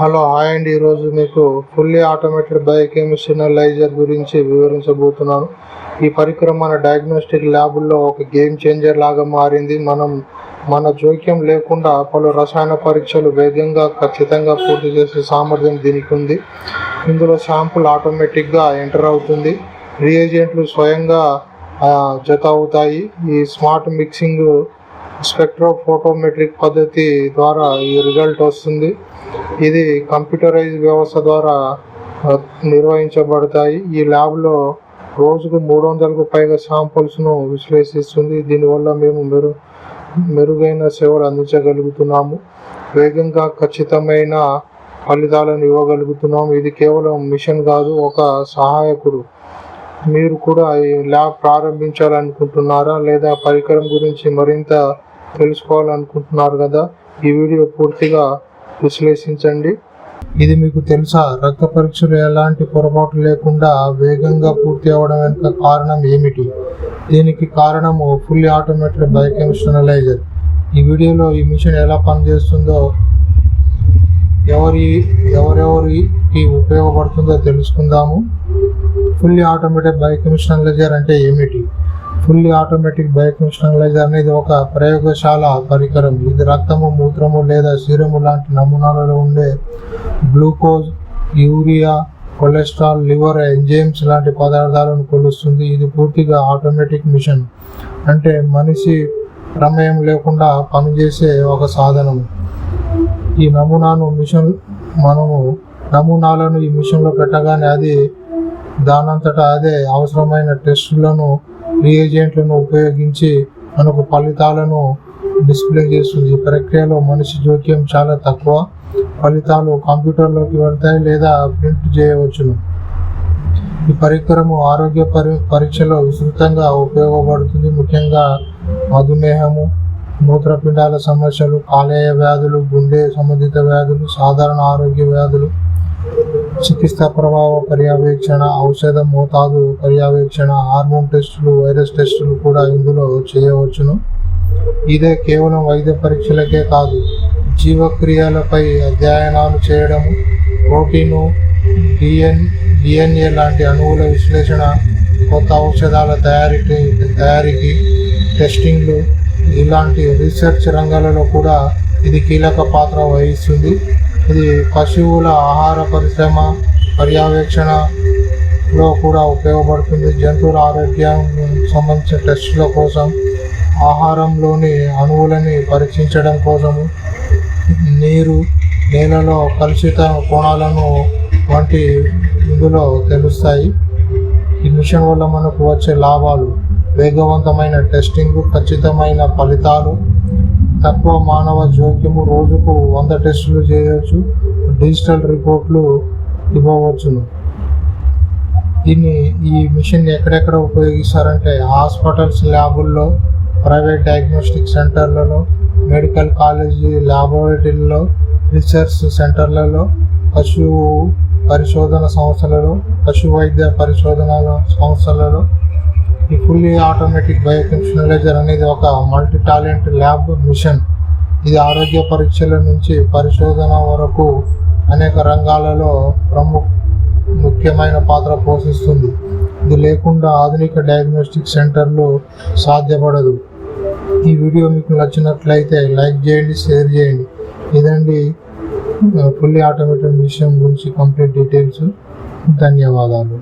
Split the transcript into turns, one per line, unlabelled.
Hello hi అండి. ఈరోజు మీకు ఫుల్లీ ఆటోమేటెడ్ బయోకెమిస్ట్రీ గురించి వివరించబోతున్నాను. ఈ పరికరం మన డయాగ్నోస్టిక్ ల్యాబుల్లో ఒక గేమ్ చేంజర్ లాగా మారింది. మనం మన జోక్యం లేకుండా పలు రసాయన పరీక్షలు వేగంగా ఖచ్చితంగా పూర్తి చేసే సామర్థ్యం దీనికి ఉంది. ఇందులో శాంపుల్ ఆటోమేటిక్గా ఎంటర్ అవుతుంది. రియేజెంట్లు స్వయంగా జత అవుతాయి. ఈ స్మార్ట్ మిక్సింగ్ స్పెక్ట్రోఫోటోమెట్రిక్ పద్ధతి ద్వారా ఈ రిజల్ట్ వస్తుంది. ఇది కంప్యూటరైజ్ వ్యవస్థ ద్వారా నిర్వహించబడతాయి. ఈ ల్యాబ్లో రోజుకు మూడు వందలకు పైగా శాంపుల్స్ను విశ్లేషిస్తుంది. దీనివల్ల మేము మెరు మెరుగైన సేవలు అందించగలుగుతున్నాము. వేగంగా ఖచ్చితమైన ఫలితాలను ఇవ్వగలుగుతున్నాము. ఇది కేవలం మిషన్ కాదు ఒక సహాయకుడు. మీరు కూడా ఈ ల్యాబ్ ప్రారంభించాలనుకుంటున్నారా? లేదా పరికరం గురించి మరింత తెలుసుకోవాలనుకుంటున్నారు కదా ఈ వీడియో పూర్తిగా విశ్లేషించండి. ఇది మీకు తెలుసా రక్త పరీక్షలు ఎలాంటి పొరపాటు లేకుండా వేగంగా పూర్తి అవ్వడం వెనుక కారణం ఏమిటి? దీనికి కారణము ఫుల్లీ ఆటోమేటెడ్ బయోకెమిస్ట్రీ అనలైజర్ ఈ వీడియోలో ఈ మిషన్ ఎలా పనిచేస్తుందో ఎవరి ఎవరెవరికి ఉపయోగపడుతుందో తెలుసుకుందాము. ఫుల్లీ ఆటోమేటిక్ బయోకెమిస్ట్రీ అనలైజర్ అంటే ఏమిటి? ఫుల్లీ ఆటోమేటిక్ బయోకెమిస్ట్రీ అనేది ఒక ప్రయోగశాల పరికరం. ఇది రక్తము మూత్రము లేదా సీరము లాంటి నమూనాలలో ఉండే glucose urea cholesterol liver enzymes లాంటి పదార్థాలను కొలుస్తుంది. ఇది పూర్తిగా ఆటోమేటిక్ మిషన్. అంటే మనిషి ప్రమేయం లేకుండా పనిచేసే ఒక సాధనం. ఈ నమూనాను మిషన్ మనము నమూనాలను ఈ మిషన్లో పెట్టగానే అది దానంతటా అదే అవసరమైన టెస్టులను రియేజెంట్లను ఉపయోగించి మనకు ఫలితాలను డిస్ప్లే చేస్తుంది. ఈ ప్రక్రియలో మనిషి జోక్యం చాలా తక్కువ. ఫలితాలు కంప్యూటర్లోకి వెళ్తాయి లేదా ప్రింట్ చేయవచ్చును. ఈ పరికరము ఆరోగ్య పరి పరీక్షలో విస్తృతంగా ఉపయోగపడుతుంది. ముఖ్యంగా మధుమేహము మూత్రపిండాల సమస్యలు కాలేయ వ్యాధులు గుండె సంబంధిత వ్యాధులు సాధారణ ఆరోగ్య వ్యాధులు చికిత్స ప్రభావ పర్యవేక్షణ ఔషధ మోతాదు పర్యవేక్షణ హార్మోన్ టెస్టులు వైరస్ టెస్టులు కూడా ఇందులో చేయవచ్చును. ఇదే కేవలం వైద్య పరీక్షలకే కాదు జీవక్రియలపై అధ్యయనాలు చేయడం ప్రోటీను డిఎన్ డిఎన్ఏ లాంటి అణువుల విశ్లేషణ కొత్త ఔషధాల తయారీ తయారీకి టెస్టింగ్లు ఇలాంటి రీసెర్చ్ రంగాలలో కూడా ఇది కీలక పాత్ర వహిస్తుంది. ఇది పశువుల ఆహార పరిశ్రమ పర్యవేక్షణలో కూడా ఉపయోగపడుతుంది. జంతువుల ఆరోగ్యం సంబంధించిన టెస్టుల కోసం ఆహారంలోని అణువులని పరీక్షించడం కోసము నీరు నేలలో కలుషిత కోణాలను వంటి ఇందులో తెలుస్తాయి. ఈ మిషన్ వల్ల మనకు వచ్చే లాభాలు వేగవంతమైన టెస్టింగ్ ఖచ్చితమైన ఫలితాలు తక్కువ మానవ జోక్యము రోజుకు వంద టెస్టులు చేయవచ్చు డిజిటల్ రిపోర్ట్లు ఇవ్వవచ్చును. దీన్ని ఈ మిషన్ ఎక్కడెక్కడ ఉపయోగిస్తారంటే హాస్పిటల్స్ ల్యాబుల్లో ప్రైవేట్ డయాగ్నోస్టిక్ సెంటర్లలో మెడికల్ కాలేజీ ల్యాబొరేటరీలలో రీసెర్చ్ సెంటర్లలో పశువు పరిశోధన సంస్థలలో పశు వైద్య పరిశోధన సంస్థలలో ఈ ఫుల్లీ ఆటోమేటిక్ బయోకెమిషనలైజర్ అనేది ఒక మల్టీ టాలెంట్ ల్యాబ్ మిషన్ ఇది ఆరోగ్య పరీక్షల నుంచి పరిశోధన వరకు అనేక రంగాలలో ప్రముఖ ముఖ్యమైన పాత్ర పోషిస్తుంది. ఇది లేకుండా ఆధునిక డయాగ్నోస్టిక్ సెంటర్లు సాధ్యపడదు. ఈ వీడియో మీకు నచ్చినట్లయితే లైక్ చేయండి షేర్ చేయండి. ఇదండి ఫుల్లీ ఆటోమేటెడ్ విషయం గురించి కంప్లీట్ డీటెయిల్స్ ధన్యవాదాలు.